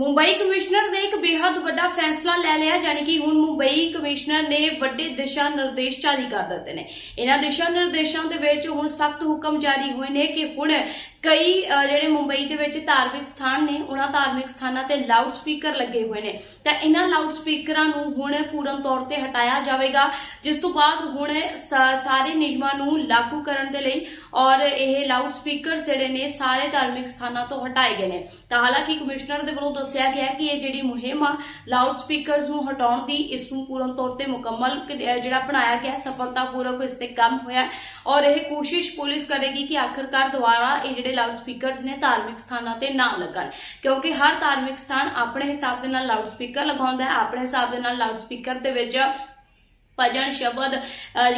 Mumbai commissioner ਨੇ ਇੱਕ ਬੇहद ਵੱਡਾ ਫੈਸਲਾ ਲੈ ਲਿਆ ਯਾਨੀ ਕਿ ਹੁਣ ਮੁੰਬਈ ਕਮਿਸ਼ਨਰ ਨੇ ਵੱਡੇ ਦਿਸ਼ਾ ਨਿਰਦੇਸ਼ ਜਾਰੀ ਕਰ ਦਿੱਤੇ ਨੇ। ਇਹਨਾਂ ਦਿਸ਼ਾ ਨਿਰਦੇਸ਼ਾਂ ਦੇ ਵਿੱਚ ਹੁਣ ਸਖਤ ਹੁਕਮ ਜਾਰੀ ਹੋਏ ਨੇ ਕਿ ਹੁਣ ਕਈ ਜਿਹੜੇ ਮੁੰਬਈ ਦੇ ਵਿੱਚ ਧਾਰਮਿਕ ਸਥਾਨ ਨੇ, ਉਹਨਾਂ ਧਾਰਮਿਕ ਸਥਾਨਾਂ ਤੇ ਲਾਊਡ ਸਪੀਕਰ ਲੱਗੇ ਹੋਏ ਨੇ। ਤਾਂ ਇਹਨਾਂ ਲਾਊਡ ਸਪੀਕਰਾਂ ਨੂੰ ਹੁਣ ਪੂਰਨ ਤੌਰ ਤੇ ਹਟਾਇਆ ਜਾਵੇਗਾ, ਜਿਸ ਤੋਂ ਬਾਅਦ ਹੁਣ ਸਾ- ਸਾਰੇ ਨਿਯਮਾਂ ਨੂੰ ਲਾਗੂ ਕਰਨ ਦੇ ਲਈ ਔਰ ਇਹ ਲਾਊਡ ਸਪੀਕਰ ਜਿਹੜੇ ਨੇ, ਸਾਰੇ ਧਾਰਮਿਕ ਸਥਾਨਾਂ ਤੋਂ ਹਟਾਏ ਗਏ ਨੇ। ਤਾਂ ਹਾਲਾਂਕਿ ਕਮਿਸ਼ਨਰ ਦੇ ਵੱਲੋਂ ਦੱਸਿਆ ਗਿਆ ਕਿ ਇਹ ਜਿਹੜੀ ਮੁਹਿੰਮ ਆ, ਲਾਊਡ ਸਪੀਕਰਸ ਨੂੰ ਹਟਾਉਣ ਦੀ, ਇਸ ਨੂੰ ਪੂਰਨ ਤੌਰ ਤੇ ਮੁਕੰਮਲ ਜਿਹੜਾ ਬਣਾਇਆ ਗਿਆ, ਸਫਲਤਾਪੂਰਵਕ ਇਸ ਤੇ ਕੰਮ ਹੋਇਆ ਔਰ ਇਹ ਕੋਸ਼ਿਸ਼ ਪੁਲਿਸ ਕਰੇਗੀ ਕਿ ਆਖਰਕਾਰ ਦੁਆਰਾ ਇਹ ਜਿਹੜੇ ਲਾਊਡ ਸਪੀਕਰਸ ਨੇ ਧਾਰਮਿਕ ਸਥਾਨਾਂ ਤੇ ਨਾ ਲਗਾਏ। ਕਿਉਂਕਿ ਹਰ ਧਾਰਮਿਕ ਸਥਾਨ ਆਪਣੇ ਹਿਸਾਬ ਦੇ ਨਾਲ ਲਾਊਡ ਸਪੀਕਰ ਲਗਾਉਂਦਾ ਹੈ। ਆਪਣੇ ਹਿਸਾਬ ਦੇ ਨਾਲ ਲਾਊਡ ਸਪੀਕਰ ਦੇ ਵਿੱਚ ਭਜਨ, ਸ਼ਬਦ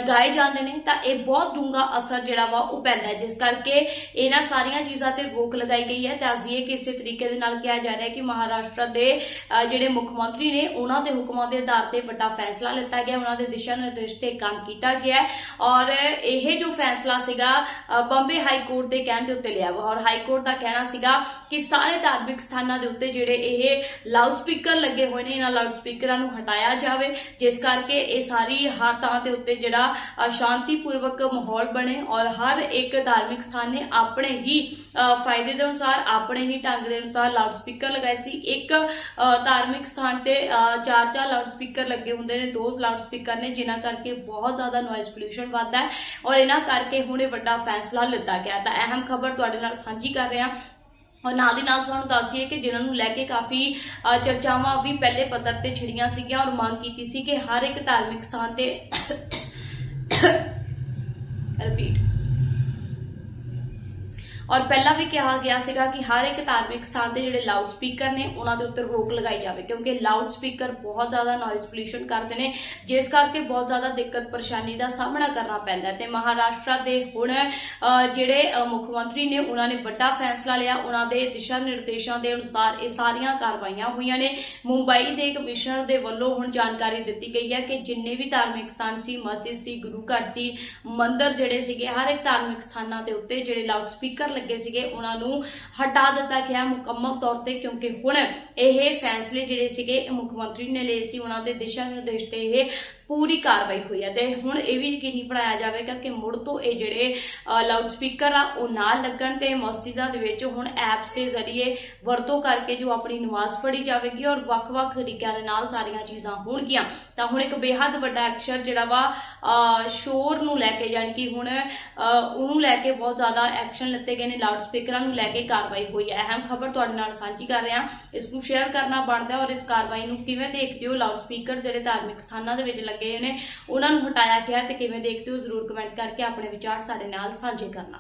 ਗਾਏ ਜਾਂਦੇ ਨੇ, ਤਾਂ ਇਹ ਬਹੁਤ ਡੂੰਘਾ ਅਸਰ ਜਿਹੜਾ ਵਾ ਉਹ ਪੈਂਦਾ ਜਿਸ ਕਰਕੇ ਇਹਨਾਂ ਸਾਰੀਆਂ ਚੀਜ਼ਾਂ ਤੇ ਰੋਕ ਲਗਾਈ ਗਈ ਹੈ। ਦੱਸ ਦਈਏ ਕਿ ਇਸੇ ਤਰੀਕੇ ਦੇ ਨਾਲ ਕਿਹਾ ਜਾ ਰਿਹਾ ਕਿ ਮਹਾਰਾਸ਼ਟਰ ਦੇ ਜਿਹੜੇ ਮੁੱਖ ਮੰਤਰੀ ਨੇ, ਉਹਨਾਂ ਦੇ ਹੁਕਮਾਂ ਦੇ ਆਧਾਰ ਤੇ ਵੱਡਾ ਫੈਸਲਾ ਲਿੱਤਾ ਗਿਆ ਉਹਨਾਂ ਦੇ ਦਿਸ਼ਾ ਨਿਰਦੇਸ਼ ਤੇ ਕੰਮ ਕੀਤਾ ਗਿਆ ਔਰ ਇਹ ਜੋ ਫੈਸਲਾ ਸੀਗਾ ਬੰਬੇ ਹਾਈ ਕੋਰਟ ਦੇ ਕਹਿਣ ਦੇ ਉੱਤੇ ਲਿਆ ਵਾ ਔਰ ਹਾਈ ਕੋਰਟ ਦਾ ਕਹਿਣਾ ਸੀਗਾ ਕਿ ਸਾਰੇ ਧਾਰਮਿਕ ਸਥਾਨਾਂ ਦੇ ਉੱਤੇ ਜਿਹੜੇ ਇਹ ਲਾਊਡ ਸਪੀਕਰ ਲੱਗੇ ਹੋਏ ਨੇ, ਇਹਨਾਂ ਲਾਊਡ ਸਪੀਕਰਾਂ ਨੂੰ ਹਟਾਇਆ ਜਾਵੇ। ਜਿਸ ਕਰਕੇ ਇਹ ਸਾਰੀ ਹਰ ਥਾਂ ਦੇ ਉੱਤੇ ਜਿਹੜਾ ਸ਼ਾਂਤੀਪੂਰਵਕ ਮਾਹੌਲ ਬਣੇ ਔਰ ਹਰ ਇੱਕ ਧਾਰਮਿਕ ਸਥਾਨ ਨੇ ਆਪਣੇ ਹੀ ਫਾਇਦੇ ਦੇ ਅਨੁਸਾਰ, ਆਪਣੇ ਹੀ ਢੰਗ ਦੇ ਅਨੁਸਾਰ ਲਾਊਡ ਸਪੀਕਰ ਲਗਾਏ ਸੀ। ਇੱਕ ਧਾਰਮਿਕ ਸਥਾਨ ਤੇ ਚਾਰ ਚਾਰ ਲਾਊਡ ਸਪੀਕਰ ਲੱਗੇ ਹੁੰਦੇ ਨੇ, ਦੋ ਲਾਊਡ ਸਪੀਕਰ ਨੇ, ਜਿਨ੍ਹਾਂ ਕਰਕੇ ਬਹੁਤ ਜ਼ਿਆਦਾ ਨੋਇਜ਼ ਪੋਲੂਸ਼ਨ ਵੱਧਦਾ ਹੈ ਔਰ ਇਹਨਾਂ ਕਰਕੇ ਹੁਣ ਇਹ ਵੱਡਾ ਫੈਸਲਾ ਲਿੱਤਾ ਗਿਆ ਤਾਂ ਅਹਿਮ ਖਬਰ ਤੁਹਾਡੇ ਨਾਲ ਸਾਂਝੀ ਕਰ ਰਹੇ ਹਾਂ। ਔਰ ਨਾਲ ਦੀ ਨਾਲ ਤੁਹਾਨੂੰ ਦੱਸ ਦਈਏ ਕਿ ਜਿਨ੍ਹਾਂ ਨੂੰ ਲੈ ਕੇ ਕਾਫੀ ਚਰਚਾਵਾਂ ਵੀ ਪਹਿਲੇ ਪੱਧਰ ਤੇ ਛਿੜੀਆਂ ਸੀਗੀਆਂ ਔਰ ਮੰਗ ਕੀਤੀ ਸੀ ਕਿ ਹਰ ਇੱਕ ਧਾਰਮਿਕ ਸਥਾਨ ਤੇ ਔਰ ਪਹਿਲਾਂ ਵੀ ਕਿਹਾ ਗਿਆ ਸੀਗਾ ਕਿ ਹਰ ਇੱਕ ਧਾਰਮਿਕ ਸਥਾਨ ਤੇ ਜਿਹੜੇ ਲਾਊਡ ਸਪੀਕਰ ਨੇ, ਉਹਨਾਂ ਦੇ ਉੱਤੇ ਰੋਕ ਲਗਾਈ ਜਾਵੇ, ਕਿਉਂਕਿ ਲਾਊਡ ਸਪੀਕਰ ਬਹੁਤ ਜ਼ਿਆਦਾ ਨੋਇਜ਼ ਪੋਲੂਸ਼ਨ ਕਰਦੇ ਨੇ, ਜਿਸ ਕਰਕੇ ਬਹੁਤ ਜ਼ਿਆਦਾ ਦਿੱਕਤ ਪਰੇਸ਼ਾਨੀ ਦਾ ਸਾਹਮਣਾ ਕਰਨਾ ਪੈਂਦਾ ਹੈ। ਤੇ ਮਹਾਰਾਸ਼ਟਰ ਦੇ ਹੁਣ ਜਿਹੜੇ ਮੁੱਖ ਮੰਤਰੀ ਨੇ, ਉਹਨਾਂ ਨੇ ਵੱਡਾ ਫੈਸਲਾ ਲਿਆ, ਉਹਨਾਂ ਦੇ ਦਿਸ਼ਾ ਨਿਰਦੇਸ਼ਾਂ ਦੇ ਅਨੁਸਾਰ ਇਹ ਸਾਰੀਆਂ ਕਾਰਵਾਈਆਂ ਹੋਈਆਂ ਨੇ। ਮੁੰਬਈ ਦੇ ਕਮਿਸ਼ਨਰ ਦੇ ਵੱਲੋਂ ਹੁਣ ਜਾਣਕਾਰੀ ਦਿੱਤੀ ਗਈ ਹੈ ਕਿ ਜਿੰਨੇ ਵੀ ਧਾਰਮਿਕ ਸਥਾਨ ਸੀ, ਮਸਜਿਦ ਸੀ, ਗੁਰੂ ਘਰ ਸੀ, ਮੰਦਿਰ ਜਿਹੜੇ ਸੀਗੇ, ਹਰ ਇੱਕ ਧਾਰਮਿਕ ਸਥਾਨਾਂ ਦੇ ਉੱਤੇ ਜਿਹੜੇ ਲਾਊਡ ਸਪੀਕਰ ਲੱਗੇ ਸੀਗੇ, ਉਹਨਾਂ ਨੂੰ ਹਟਾ ਦਿੱਤਾ ਗਿਆ ਮੁਕੰਮਲ ਤੌਰ ਤੇ ਕਿਉਂਕਿ ਹੁਣ ਇਹ ਫੈਸਲੇ ਜਿਹੜੇ ਸੀਗੇ ਮੁੱਖ ਮੰਤਰੀ ਨੇ ਲਏ ਸੀ, ਉਹਨਾਂ ਦੇ ਦਿਸ਼ਾ ਨਿਰਦੇਸ਼ ਤੇ ਇਹ ਪੂਰੀ ਕਾਰਵਾਈ ਹੋਈ ਹੈ। ਤੇ ਹੁਣ ਇਹ ਵੀ ਯਕੀਨੀ ਬਣਾਇਆ ਜਾਵੇਗਾ ਕਿ ਮੁੜ ਤੋਂ ਇਹ ਜਿਹੜੇ ਲਾਊਡ ਸਪੀਕਰ ਆ, ਉਹ ਨਾਲ ਲੱਗਣ ਤੇ ਮਸਜਿਦਾਂ ਦੇ ਵਿੱਚ ਹੁਣ ਐਪਸ ਦੇ ਜ਼ਰੀਏ ਵਰਤੋਂ ਕਰਕੇ ਜੋ ਆਪਣੀ ਨਮਾਜ਼ ਪੜ੍ਹੀ ਜਾਵੇਗੀ ਔਰ ਵੱਖ-ਵੱਖ ਤਰੀਕਿਆਂ ਦੇ ਨਾਲ ਸਾਰੀਆਂ ਚੀਜ਼ਾਂ ਹੋਣਗੀਆਂ। ਤਾਂ ਹੁਣ ਇੱਕ ਬੇਹੱਦ ਵੱਡਾ ਐਕਸ਼ਨ ਜਿਹੜਾ ਵਾ ਸ਼ੋਰ ਨੂੰ ਲੈ ਕੇ ਯਾਨੀ ਕਿ ਹੁਣ ਉਹਨੂੰ ਲੈ ਕੇ ਬਹੁਤ ਜ਼ਿਆਦਾ ਐਕਸ਼ਨ ਲਿੱਤੇ ਗਏ ਨੇ ਲਾਊਡ ਸਪੀਕਰਾਂ ਨੂੰ ਲੈ ਕੇ ਕਾਰਵਾਈ ਹੋਈ ਹੈ। ਅਹਿਮ ਖਬਰ ਤੁਹਾਡੇ ਨਾਲ ਸਾਂਝੀ ਕਰ ਰਹੇ ਹਾਂ। ਇਸ ਨੂੰ ਸ਼ੇਅਰ ਕਰਨਾ ਬਣਦਾ ਔਰ ਇਸ ਕਾਰਵਾਈ ਨੂੰ ਕਿਵੇਂ ਦੇਖਦੇ ਹੋ? ਲਾਊਡ ਸਪੀਕਰ ਜਿਹੜੇ ਧਾਰਮਿਕ ਸਥਾਨਾਂ ਦੇ ਵਿੱਚ ਲੱਗੇ ਨੇ, ਉਹਨਾਂ ਨੂੰ ਹਟਾਇਆ ਗਿਆ ਤੇ ਕਿਵੇਂ ਦੇਖਦੇ ਹੋ? ਜ਼ਰੂਰ ਕਮੈਂਟ ਕਰਕੇ ਆਪਣੇ ਵਿਚਾਰ ਸਾਡੇ ਨਾਲ ਸਾਂਝੇ ਕਰਨਾ।